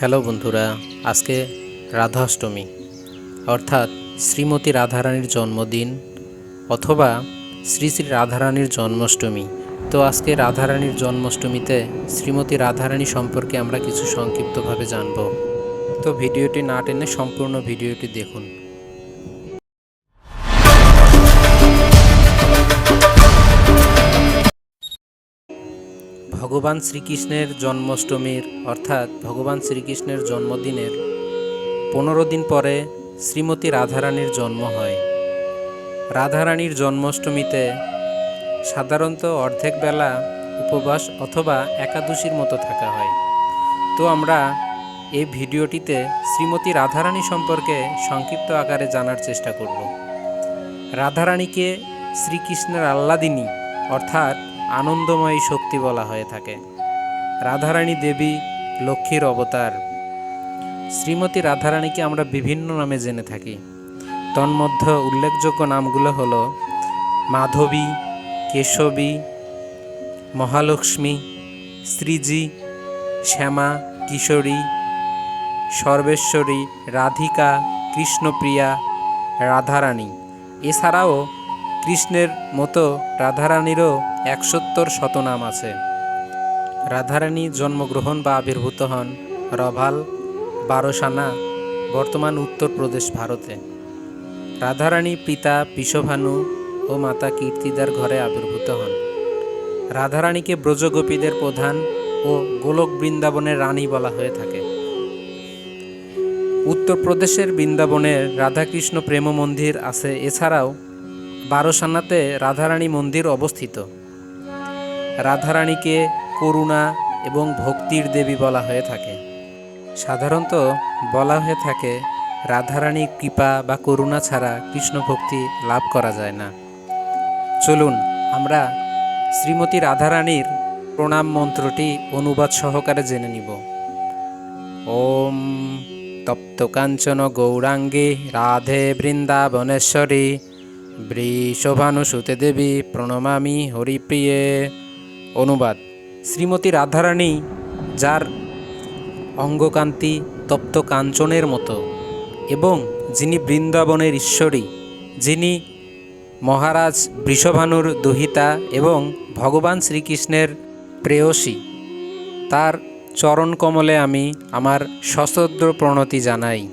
Hello বন্ধুরা, আজকে রাধাষ্টমী। অর্থাৎ শ্রীমতী রাধারানীর জন্মদিন অথবা শ্রী শ্রী রাধারানীর জন্মাষ্টমী। তো আজকে রাধারানীর জন্মাষ্টমীতে শ্রীমতী রাধারানী সম্পর্কে আমরা কিছু সংক্ষিপ্তভাবে জানব। তো ভিডিওটি না টেনে সম্পূর্ণ ভিডিওটি দেখুন। ভগবান শ্রীকৃষ্ণের জন্মাষ্টমীর, অর্থাৎ ভগবান শ্রীকৃষ্ণের জন্মদিনের পনেরো দিন পরে শ্রীমতী রাধারানীর জন্ম হয়। রাধারানীর জন্মাষ্টমীতে সাধারণত অর্ধেক বেলা উপবাস অথবা একাদশীর মতো থাকা হয়। তো আমরা এই ভিডিওটিতে শ্রীমতী রাধারানী সম্পর্কে সংক্ষিপ্ত আকারে জানার চেষ্টা করব। রাধারানীকে শ্রীকৃষ্ণের আহ্লাদিনী, অর্থাৎ আনন্দময়ী শক্তি বলা হয়ে থাকে। রাধারানী দেবী লক্ষ্মীর অবতার। শ্রীমতী রাধারানীকে আমরা বিভিন্ন নামে জেনে থাকি। তন্মধ্যে উল্লেখযোগ্য নামগুলো হলো মাধবী, কেশবী, মহালক্ষ্মী, শ্রীজি, শ্যামা, কিশোরী, সর্বেশ্বরী, রাধিকা, কৃষ্ণপ্রিয়া, রাধারানী। এছাড়াও কৃষ্ণের মতো রাধারানীরও একসত্তর শতনাম আছে। রাধারানী জন্মগ্রহণ বা আবির্ভূত হন রভাল, বারোসানা, বর্তমান উত্তরপ্রদেশ ভারতে। রাধারানী পিতা পিশভানু ও মাতা কীর্তিদার ঘরে আবির্ভূত হন। রাধারানীকে ব্রজগোপীদের প্রধান ও গোলক বৃন্দাবনের রানী বলা হয়ে থাকে। উত্তরপ্রদেশের বৃন্দাবনের রাধাকৃষ্ণ প্রেম মন্দির আছে। এছাড়াও বারোসানাতে রাধারানী মন্দির অবস্থিত। রাধারানীকে করুণা এবং ভক্তির দেবী বলা হয়ে থাকে। সাধারণত বলা হয়ে থাকে রাধারানী কৃপা বা করুণা ছাড়া কৃষ্ণ ভক্তি লাভ করা যায় না। চলুন, আমরা শ্রীমতী রাধারানীর প্রণাম মন্ত্রটি অনুবাদ সহকারে জেনে নিব। ওম তপ্ত কাঞ্চন গৌরাঙ্গী রাধে বৃন্দাবনেশ্বরী। বৃষভানুসুতে দেবী প্রণমামি হরিপ্রিয়ে। অনুবাদ, শ্রীমতী রাধারানী, যার অঙ্গকান্তি তপ্ত কাঞ্চনের মতো এবং যিনি বৃন্দাবনের ঈশ্বরী, যিনি মহারাজ বৃষভানুর দুহিতা এবং ভগবান শ্রীকৃষ্ণের প্রেয়সী, তার চরণ কমলে আমি আমার সশ্রদ্ধ প্রণতি জানাই।